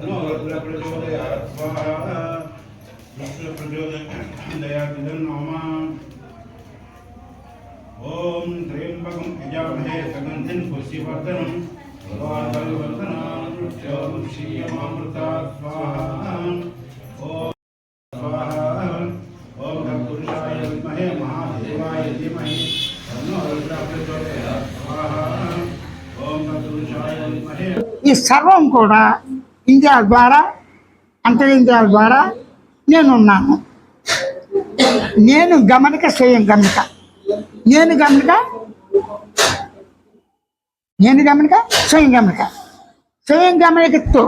तन्नो रुद्र प्रचोदयात् स्वाहा विष्णु प्रचोदयात् नमः ॐ त्र्यम्बकं यजामहे सगन्धिं पुष्टिवर्धनं भगवान् श्रीयमामृतात् स्वाहा ॐ स्वाहा ॐ तत्पुरुषाय विद्महे महादेवाय धीमहि तन्नो रुद्र प्रचोदयात् स्वाहा ॐ तत्पुरुषाय विद्महे ఈ సర్వం కూడా ఇండియాల ద్వారా అంతరింద్రియాల ద్వారా నేనున్నాను. నేను గమనిక స్వయం గమనిక. నేను గమనిక? నేను గమనిక? స్వయం గమనిక. స్వయం గమనికతో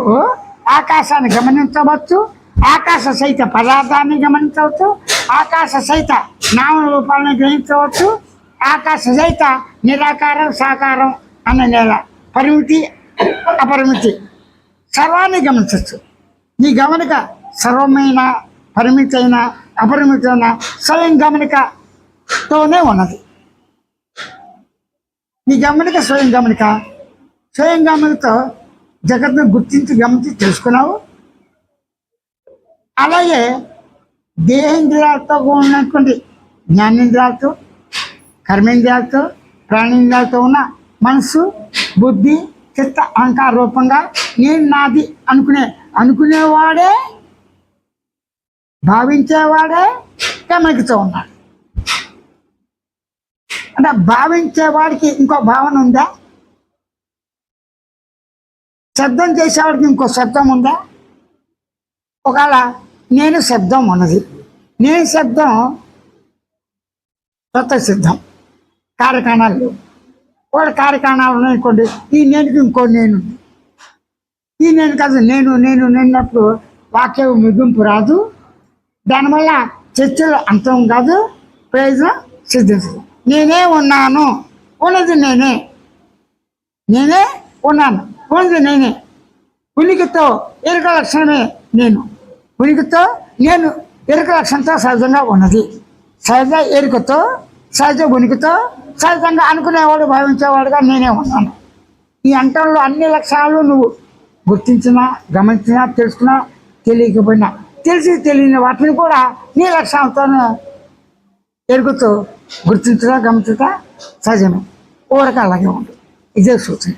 ఆకాశాన్ని గమనించవచ్చు ఆకాశ సహిత పదార్థాన్ని గమనించవచ్చు ఆకాశ సహిత నామ రూపాలను గ్రహించవచ్చు ఆకాశ సహిత నిరాకారం సాకారం అన్న నేల. పరిమితి అపరిమితి. సర్వాన్ని గమనించవచ్చు. నీ గమనిక సర్వమైన పరిమితైన అపరిమితమైన స్వయం గమనికతోనే ఉన్నది. నీ గమనిక స్వయం గమనిక స్వయం గమనికతో జగత్ను గుర్తించి గమనించి తెలుసుకున్నావు. అలాగే దేహేంద్రియాలతో ఉన్నటువంటి జ్ఞానేంద్రియాలతో కర్మేంద్రియాలతో ప్రాణేంద్రియాలతో ఉన్న మనసు బుద్ధి చిత్త అహంకార రూపంగా నేను నాది అనుకునే అనుకునేవాడే భావించేవాడే గమనికతో ఉన్నాడు. అంటే భావించేవాడికి ఇంకో భావన ఉందా? శబ్దం చేసేవాడికి ఇంకో శబ్దం ఉందా? ఒకవేళ నేను శబ్దం ఉన్నది నేను శబ్దం కొత్త సిద్ధం కార్యక్రమాలు లేవు. వాళ్ళ కార్యక్రమాలు ఉన్నాయనుకోండి ఈ నేనుకి ఇంకో నేను? ఈ నేను కాదు నేను నేను నిన్నప్పుడు వాక్యం ముగింపు రాదు. దానివల్ల చర్చలు అంతం కాదు ప్రయోజనం సిద్ధిస్తుంది నేనే ఉన్నాను ఉన్నది నేనే. నేనే ఉన్నాను ఉన్నది నేనే. ఉనికితో ఎరుక లక్షణమే నేను. ఉనికితో నేను ఎరుక లక్షణంతో సహజంగా ఉన్నది. సహజ ఎరుకతో సహజ ఉనికితో సహజంగా అనుకునేవాడు భావించేవాడుగా నేనే ఉన్నాను. ఈ అంటంలో అన్ని లక్షణాలు నువ్వు గుర్తించినా గమనించినా తెలుసుకున్నా తెలియకపోయినా తెలిసి తెలియని వాటిని కూడా నీ లక్షణాలతోనే ఎరుగుతూ గుర్తించగా గమనించగా సహజమే. ఊరక అలాగే ఉంటుంది. ఇదే సూచన.